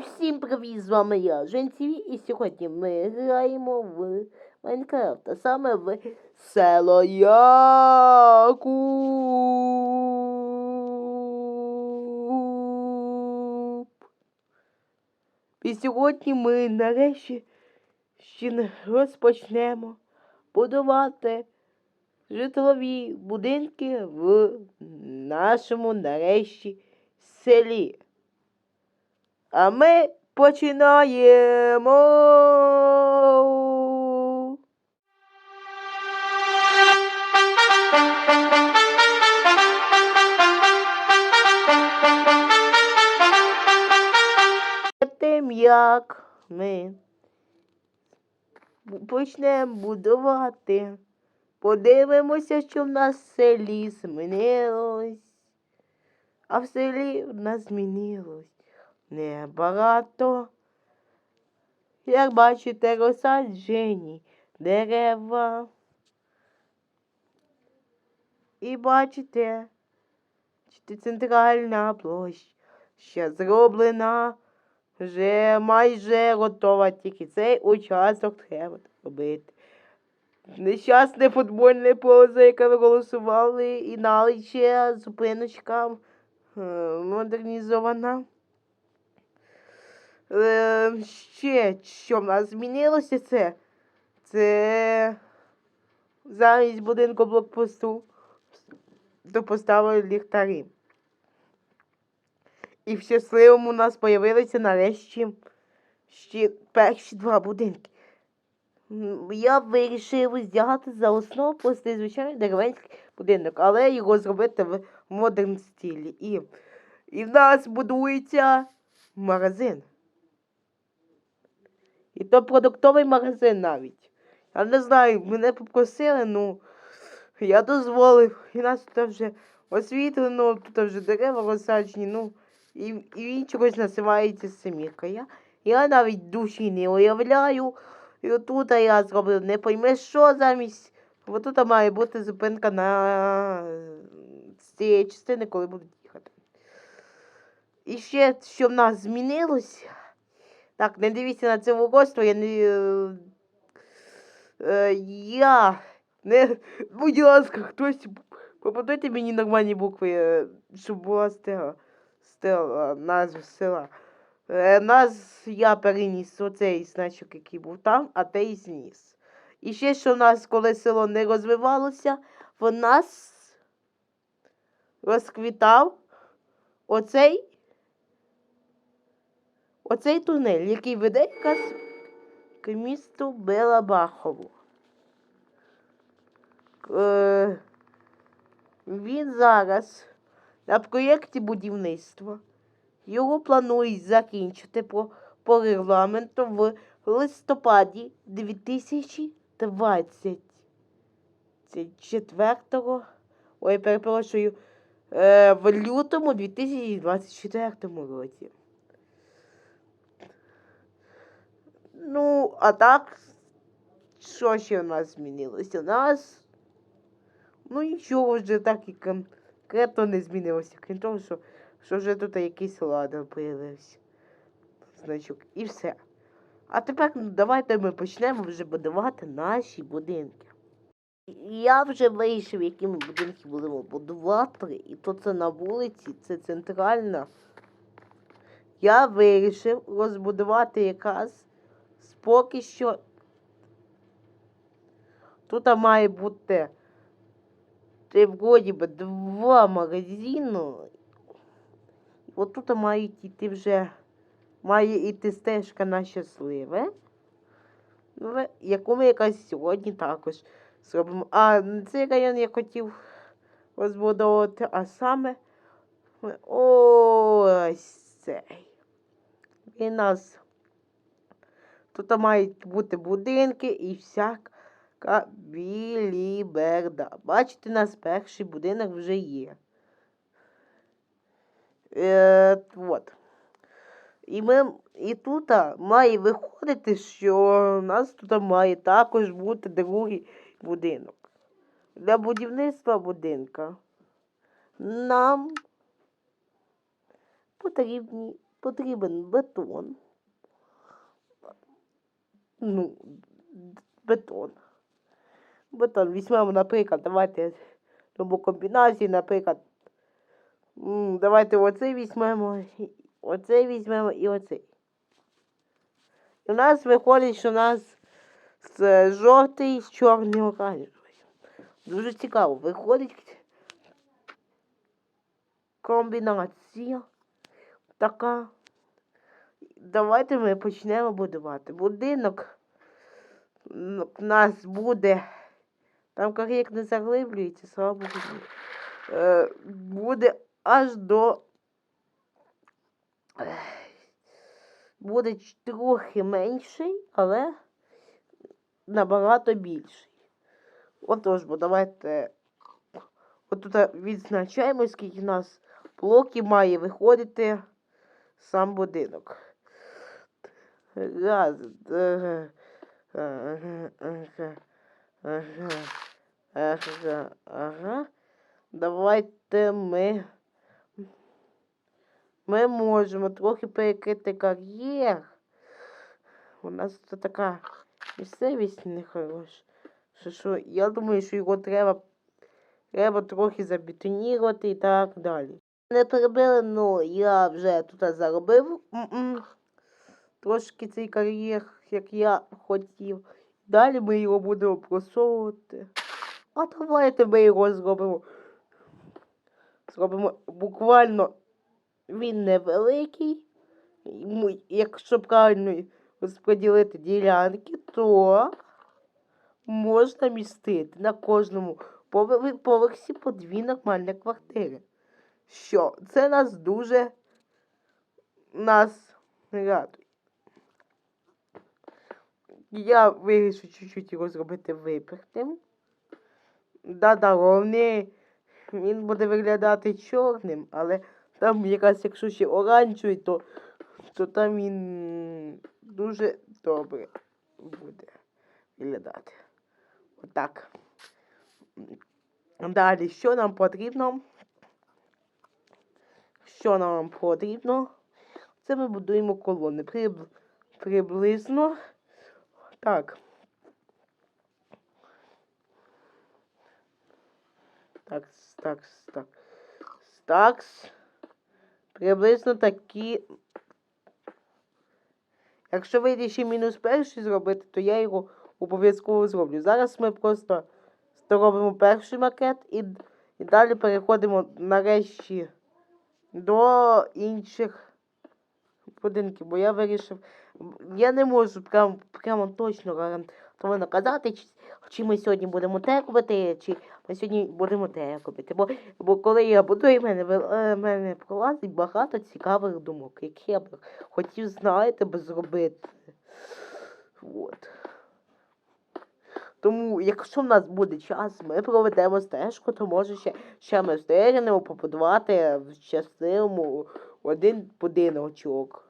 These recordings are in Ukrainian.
Всім привіт, з вами я, Женціві, і сьогодні ми граємо в Майнкрафт, а саме в село Якуб. І сьогодні ми нарешті ще не розпочнемо будувати житлові будинки в нашому нарешті селі. А ми починаємо. Тим як ми почнемо будувати, подивимося, що в нас в селі змінилось. А в селі в нас змінилось небагато. Як бачите, розсаджені дерева. І бачите, центральна площа зроблена, вже майже готова, тільки цей участок треба робити. Нещасне футбольне поле, за яке ви голосували, і наличе зупиночка е, модернізована. Е, ще що в нас змінилося це? Це замість будинку блокпосту то поставили ліхтарі. І в щасливому у нас появилися нарешті ще перші два будинки. Я вирішив взяти за основу просто звичайний деревенський будинок, але його зробити в модерн стилі. І, і в нас будується магазин. І то продуктовий магазин навіть. Я не знаю, мене попросили, ну я дозволив. І нас тут вже освітлено, тут вже дерева розсаджені, ну, і, і він чогось називається Семірка. Я, я навіть душі не уявляю. І отут я зробив не пойми, що замість. Бо тут має бути зупинка на з цієї частини, коли будуть їхати. І ще, що в нас змінилось. Так, не дивіться на це вугольство, я не. е, е, я не. Будь ласка, хтось побудуйте мені нормальні букви, е, щоб була стела. Стела, назва села. Е, нас я переніс оцей значок, який був там, а той зніс. І ще що в нас, коли село не розвивалося, в нас розквітав оцей оцей тунель, який веде якраз к місту Белабахову. Е, він зараз на проєкті будівництва. Його планують закінчити по, по регламенту в листопаді 2024 Ой, перепрошую. Е, в лютому 2024 році. Ну, а так, що ще у нас змінилося? У нас. Ну нічого вже так і конкретно не змінилося, крім того, що, що вже тут якийсь ладан появився. Значок, і все. А тепер ну, давайте ми почнемо вже будувати наші будинки. Я вже вирішив, які ми будинки будемо будувати, і то це на вулиці, це центральна. Я вирішив розбудувати якраз поки що. Тут має бути вроді би два магазини. От тут мають йти вже має йти стежка на щасливе, ну, яку ми якраз сьогодні також зробимо. А цей район я хотів розбудовувати, а саме ось цей. І нас тут мають бути будинки і всяка біліберда. Бачите, у нас перший будинок вже є. Е, от. І, ми, і тут має виходити, що у нас тут має також бути другий будинок. Для будівництва будинка нам потрібні потрібен бетон. Ну, бетон. Бетон візьмемо, наприклад, давайте любу комбінацію, наприклад. Давайте оцей візьмемо, оцей візьмемо і оцей. І у нас виходить, що у нас з жовтий з чорним оранжевий. Дуже цікаво. Виходить комбінація така. Давайте ми почнемо будувати. Будинок у нас буде. Там корєк не заглиблюється, слава Богу. Е, буде аж до. Буде трохи менший, але набагато більший. Отож, бо давайте. От тут відзначаємо, скільки в нас блоків має виходити сам будинок. Ага. Давайте ми. Ми можемо трохи перекрити кар'єр. У нас тут така місцевість нехороша. Що, що, я думаю, що його треба, треба трохи забетонірувати і так далі. Не перебили, ну я вже тут заробив м-м, трошки цей кар'єр, як я хотів. Далі ми його будемо просовувати. А давайте ми його зробимо. Зробимо буквально він невеликий. Якщо правильно розподілити ділянки, то можна містити на кожному поверсі по дві нормальні квартири. Що це нас дуже нас радує. Я вирішив чуть-чуть його зробити випертим. Да-да, головне, він буде виглядати чорним, але там якраз якщо ще оранжевий, то, то там він дуже добре буде виглядати. Отак. Далі, що нам потрібно? Що нам потрібно? Це ми будуємо колони. Приб... Приблизно. Так. Так, так, так. Так. Приблизно такі. Якщо вийде ще мінус перший зробити, то я його обов'язково зроблю. Зараз ми просто зробимо перший макет і, і далі переходимо нарешті до інших будинків, бо я вирішив. Я не можу прям, прямо точно гарантовано казати, чи, чи ми сьогодні будемо те робити, чи ми сьогодні будемо те робити. Бо, бо коли я будую, в мене, е, в мене пролазить багато цікавих думок, які я б хотів, знаєте, би зробити. От. Тому, якщо в нас буде час, ми проведемо стежку, то може ще, ще ми встигнемо побудувати в щасливому один будиночок.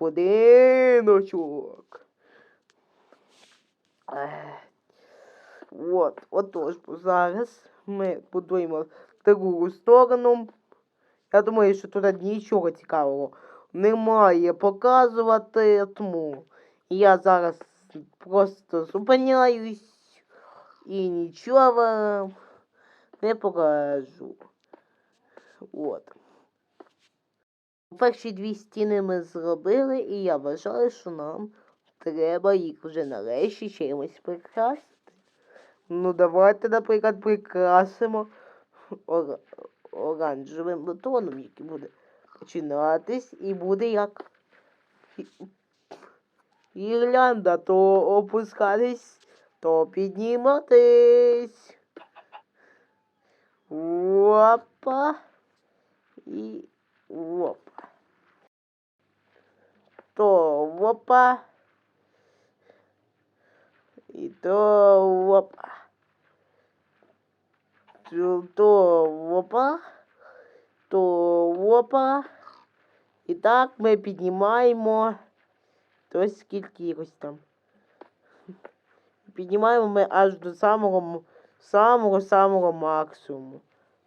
Будиночок. Ех. От, отож, бо зараз ми будуємо другу сторону. Я думаю, що тут нічого цікавого немає показувати, тому я зараз просто зупиняюсь і нічого вам не покажу. От. Перші дві стіни ми зробили, і я вважаю, що нам треба їх вже нарешті чимось прикрасити. Ну, давайте, наприклад, прикрасимо ора- оранжевим бетоном, який буде починатись, і буде як гірлянда, то опускатись, то підніматись. Опа. І опа. То опа. І то опа. То, то. То опа. І так ми піднімаємо. То скільки якось там. Піднімаємо ми аж до самого самого самого максимуму.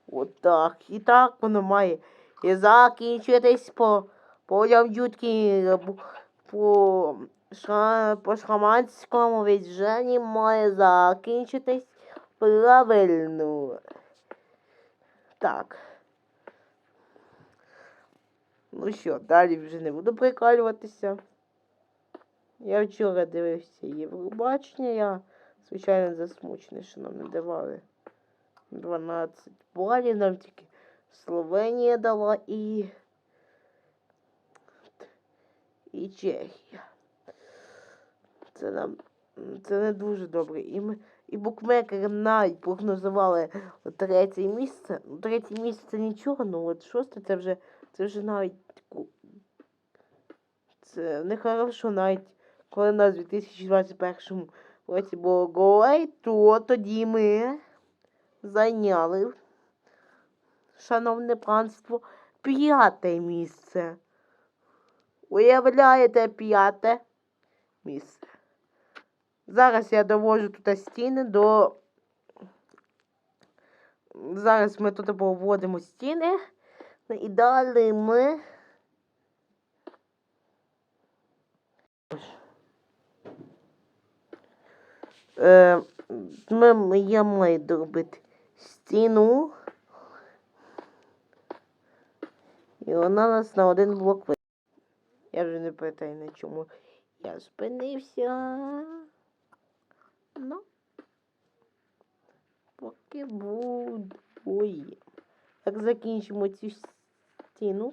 Отак. І так воно має і закінчитись по, Потім дютки по, по, ша, по шаманському відженні має закінчитись правильно. Так. Ну що, далі вже не буду прикалюватися. Я вчора дивився Євробачення, я, звичайно, засмучений, що нам не давали 12 балів, нам тільки Словенія дала і. І Чехія. Це нам це не дуже добре. І ми і букмекери навіть прогнозували третє місце. Ну, третє місце це нічого, ну от шосте це вже це вже навіть це нехорошо навіть коли нас у 2021 році було голей, то тоді ми зайняли, шановне панство, п'яте місце. Уявляєте п'яте місце. Зараз я довожу тут стіни до. Зараз ми тут проводимо стіни. І далі ми. Е, ми, я маю доробити стіну. І вона нас на один блок ви. Я вже не питаю на чому я спинився. Ну. Поки буду. Як закінчимо цю стіну,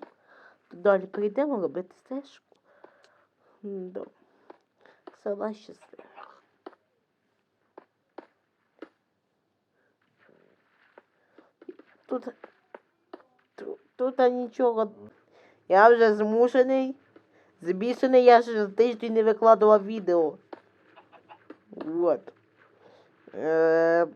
то далі прийдемо робити стежку. До села щасливо. Тут, тут, нічого. Я вже змушений. Збільшений, я ще тиждень не викладував відео. Вот. Е,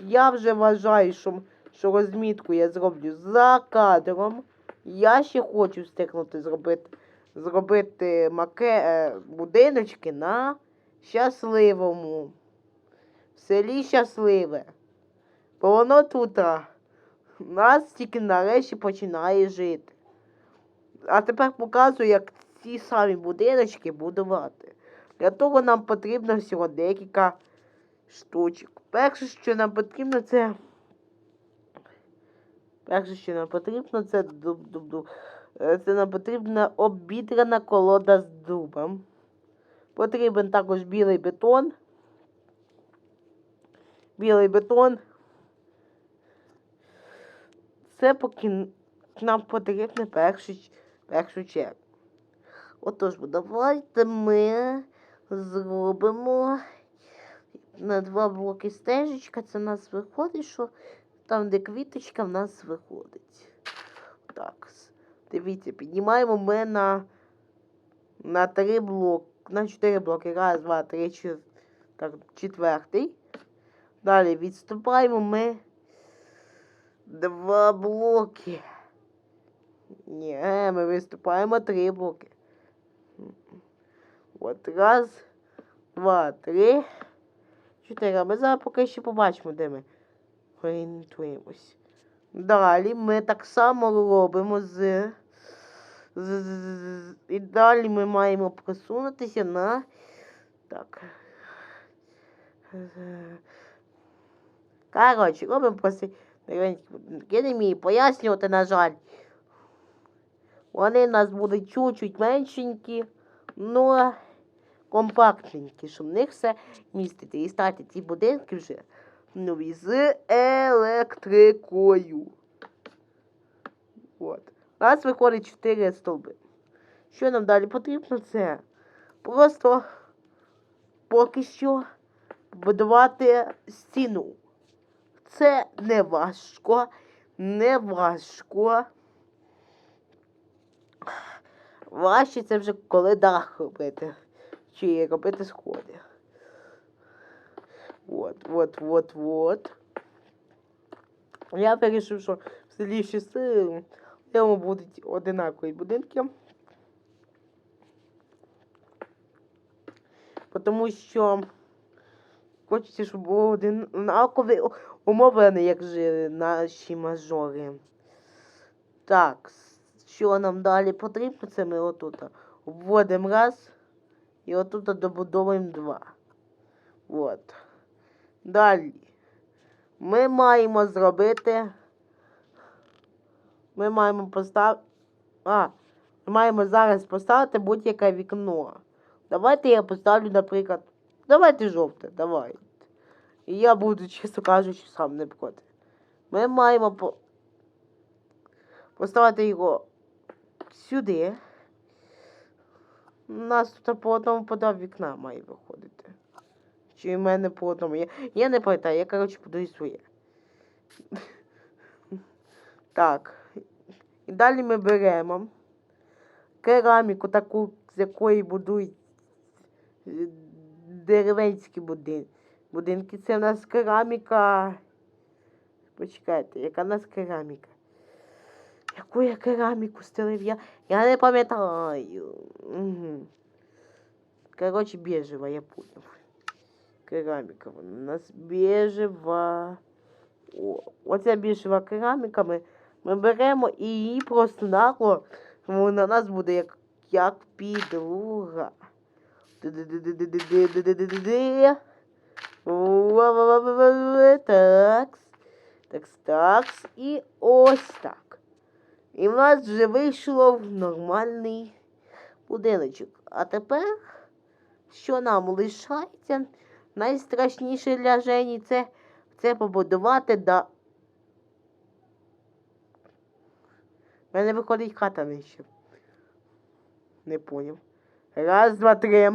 я вже вважаю, що, що розмітку я зроблю за кадром. Я ще хочу встигнути зробити, зробити маке, е, будиночки на щасливому. В селі щасливе. Бо воно тут а, нас тільки нарешті починає жити. А тепер показую, як ці самі будиночки будувати. Для того нам потрібно всього декілька штучок. Перше, що нам потрібно, це. Перше, що нам потрібно, це дуб, дуб, дуб. Е, Це нам потрібна обідрана колода з дубом. Потрібен також білий бетон. Білий бетон. Це поки нам потрібно першу, першу чергу. Отож, давайте ми зробимо на два блоки стежечка. Це в нас виходить, що там, де квіточка, в нас виходить. Так. Дивіться, піднімаємо ми на, на три блоки. На чотири блоки. Раз, два, три, чотири. Так, четвертий. Далі відступаємо ми два блоки. Ні, ми виступаємо три блоки. От раз, два, три. А Ми зараз поки ще побачимо, де ми орієнтуємось. Далі ми так само робимо з. з, з, з- і далі ми маємо просунутися на. Так. Коротше, робимо просто. Я не вмію пояснювати, на жаль. Вони в нас будуть чуть-чуть меншенькі, но компактненькі, щоб в них все містити. І стати ці будинки вже нові з електрикою. От. У нас виходить 4 стовби. Що нам далі потрібно? Це просто поки що будувати стіну. Це не важко, не важко. Важче це вже коли дах робити. Чи робити сходи. От, от, от, от. Я вирішив, що в селі Щаси в ньому будуть одинакові будинки. Тому що хочеться, щоб були одинакові не як жили наші мажори. Так, що нам далі потрібно, це ми отут вводимо раз і отут добудовуємо два. От. Далі. Ми маємо зробити. Ми маємо поставити. А, ми маємо зараз поставити будь-яке вікно. Давайте я поставлю, наприклад. Давайте жовте, давайте. І я буду, чесно кажучи, сам не проти. Ми маємо по... поставити його сюди. У нас тут по одному подав вікна має виходити. Чи в мене по одному. Я, я не пам'ятаю, я, коротше, подаю своє. Так. І далі ми беремо кераміку, таку, з якої будують е, деревенські будин... будинки. Це в нас кераміка. Почекайте, яка в нас кераміка? Яку я кераміку стелив? Я, я не пам'ятаю. Угу. Коротше, біжева, я понял. Кераміка. Вона у нас біжева. Оця біжева кераміка ми, ми беремо і її просто нагло. Вона у нас буде як, як підлога. Ди-ди-ди-ди-ди-ди-ди-ди-ди-ди. Такс. Такс, такс. І ось так. І в нас вже вийшло в нормальний будиночок. А тепер, що нам лишається? Найстрашніше для Жені це, це побудувати да. В мене виходить хата нижче. Не поняв. Раз, два, три.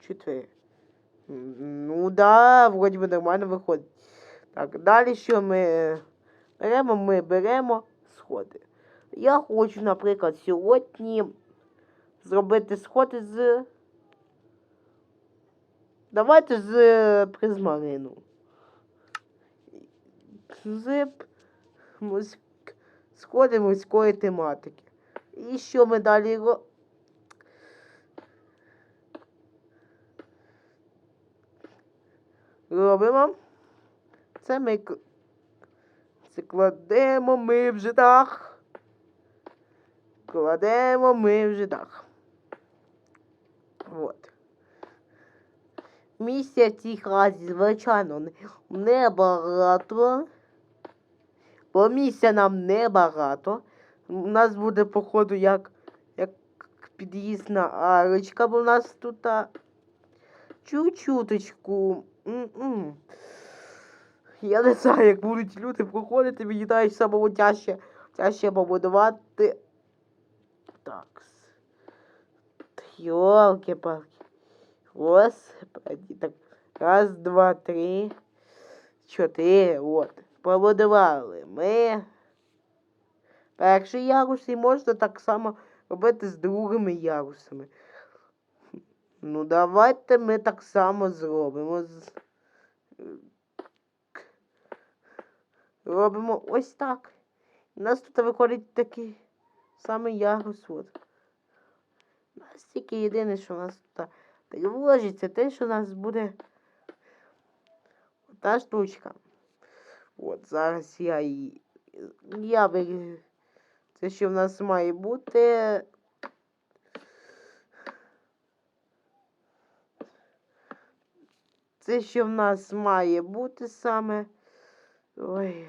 Чотири. Ну да, вроді би нормально виходить. Так, далі що ми беремо? Ми беремо сходи. Я хочу, наприклад, сьогодні зробити сходи з. Давайте з призмарину. З сходи морської тематики. І що ми далі ро... робимо? Це ми це кладемо ми в житах. Кладемо ми в житах. От. Місця в цій хазі, звичайно, небагато. Бо місця нам небагато. У нас буде, походу, як, як під'їзна арочка, бо у нас тут чуть-чуточку. М-м. Я не знаю, як будуть люди проходити, мені дають самого тяжче, тяжче побудувати. Так. Йолки-палки. Господи, так. Раз, два, три, чотири. От. Побудували ми. Перший ярус і можна так само робити з другими ярусами. Ну, давайте ми так само зробимо. Робимо ось так. У нас тут виходить такий самий ярус. У нас тільки єдине, що у нас тут тривожить, те, що у нас буде та штучка. От, зараз я її. Я виріжу. Це що в нас має бути. Це що в нас має бути саме. Ой.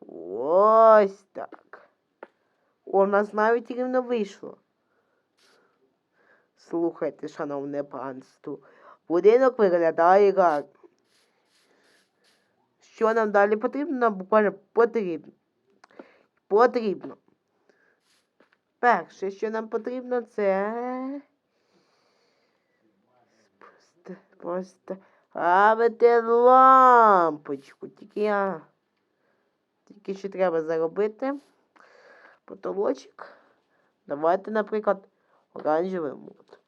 Ось так. О, в нас навіть рівно вийшло. Слухайте, шановне панство. Будинок виглядає гарно. Що нам далі потрібно? Нам буквально потрібно. Потрібно. Перше, що нам потрібно, це. Просто, просто ставити лампочку. Тільки я. Тільки ще треба заробити. Потолочок. Давайте, наприклад, оранжевий мод.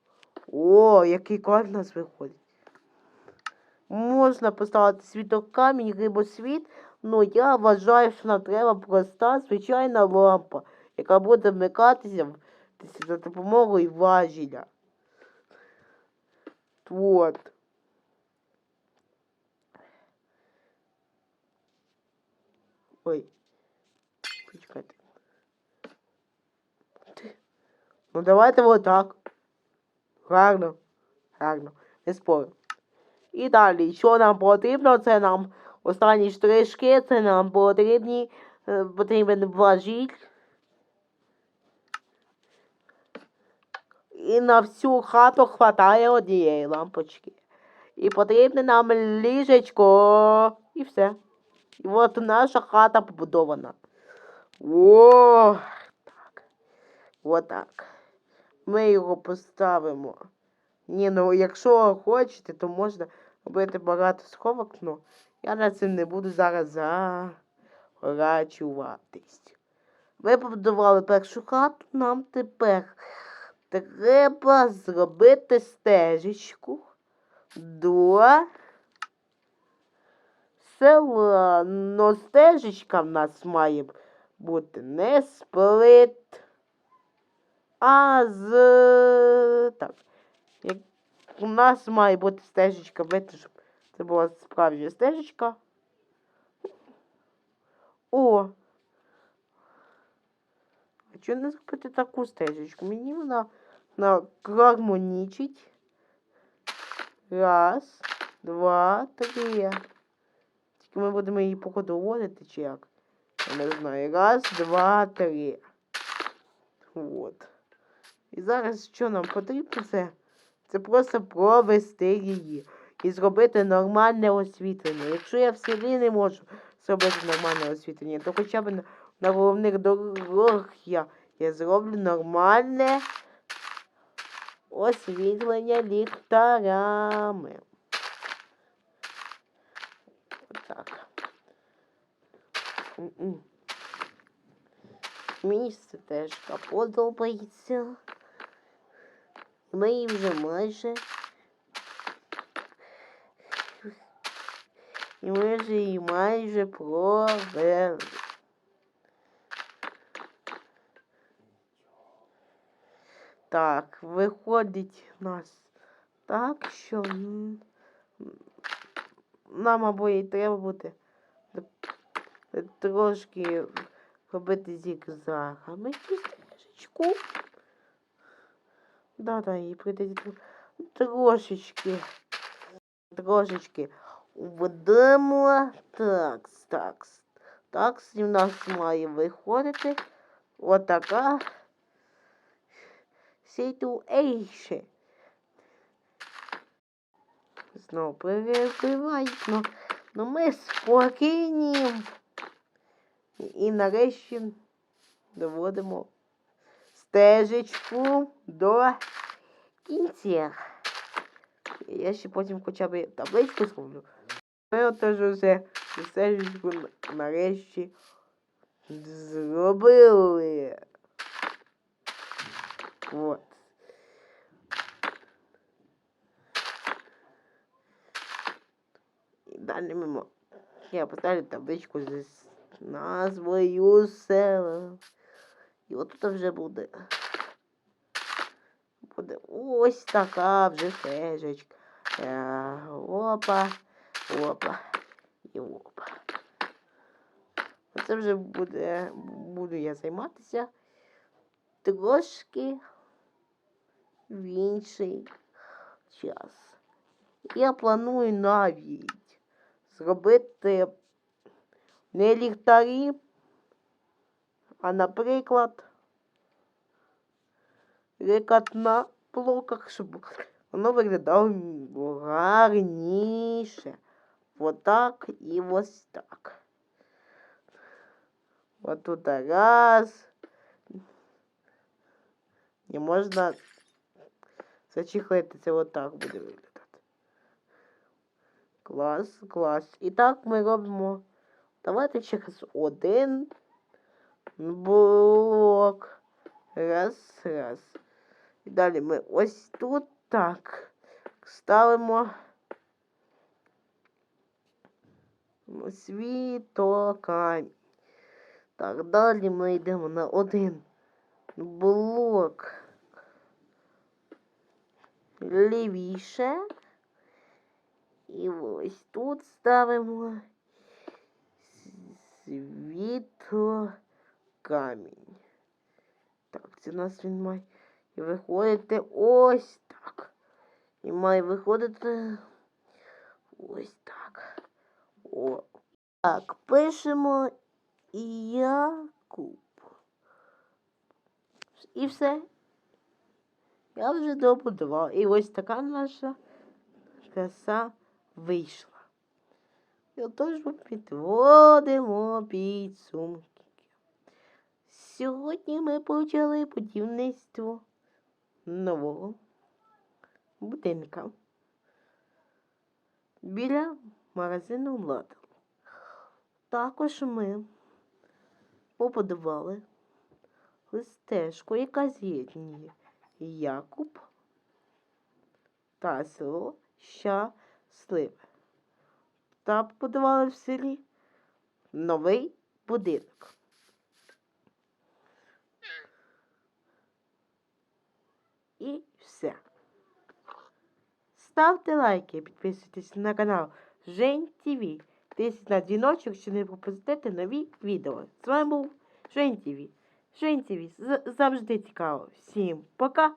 О, який у нас виходить. Можна поставити світокамінь, рибосвіт, але я вважаю, що нам треба проста звичайна лампа, яка буде вмикатися за допомогою важеля. От. Ой. Почекайте. Ну давайте так. Гарно. Гарно. Не спорю. І далі, що нам потрібно, це нам останні штришки, це нам потрібні. Э, Потрібен важіль. І на всю хату хватає однієї лампочки. І потрібне нам ліжечко. І все. І от наша хата побудована. О, так. Отак. Ми його поставимо. Ні, ну якщо хочете, то можна робити багато сховок, ну я на цим не буду зараз зарачуватись. Ми побудували першу хату, нам тепер треба зробити стежечку до села. Но стежечка в нас має бути не сплит, а з. Так. Як у нас має бути стежечка, бити, щоб це була справжня стежечка. О! А чого не зробити таку стежечку? Мені вона, вона гармонічить. Раз, два, три. Тільки ми будемо її походу вводити, чи як? Я не знаю. Раз, два, три. От. І зараз що нам потрібно це? Це просто провести її і зробити нормальне освітлення. Якщо я в селі не можу зробити нормальне освітлення, то хоча б на, на головних дорогах я, я зроблю нормальне освітлення ліхтарами. Отак. М-м. Мені теж подобається. Ми її вже майже. І ми вже її майже провели. Так, виходить у нас так, що нам або і треба буде трошки робити зігзагами стежечку. Да-да, і прийдеться трошечки, трошечки введемо. Так, так, так, у нас має виходити отака situation. Знову перебивають, ну, ну ми спокійні. І нарешті доводимо стежечку до кінця. Я ще потім хоча б табличку зроблю. Ми отож вже стежечку нарешті зробили. Вот. І далі мимо. Я поставлю табличку з назвою села. І от тут вже буде. Буде ось така вже стежечка. Е, Опа, опа і опа. Це вже буде, буду я займатися трошки в інший час. Я планую навіть зробити не ліхтарі, а, наприклад, рекат на блоках, щоб воно виглядало гарніше. Отак і ось так. От тут раз. Не можна зачехлити, це отак буде виглядати. Клас, клас. І так ми робимо. Давайте через один блок. Раз, раз. І далі ми ось тут так ставимо світокамінь. Так, далі ми йдемо на один блок лівіше. І ось тут ставимо світло камінь. Так, це у нас він має І виходите ось так. І має виходити ось так. О. Так, пишемо Якуб. І все. Я вже добудував. І ось така наша краса вийшла. І отож ми підводимо підсумки. Сьогодні ми почали будівництво нового будинка біля магазину Ладу. Також ми побудували листежку, яка з'єднує Якуб та село Щасливе. Та побудували в селі новий будинок. І все. Ставте лайки, підписуйтесь на канал Жень ТВ. Тисніть на дзвіночок, щоб не пропустити нові відео. З вами був Жень ТВ. Жень ТВ завжди цікаво. Всім пока!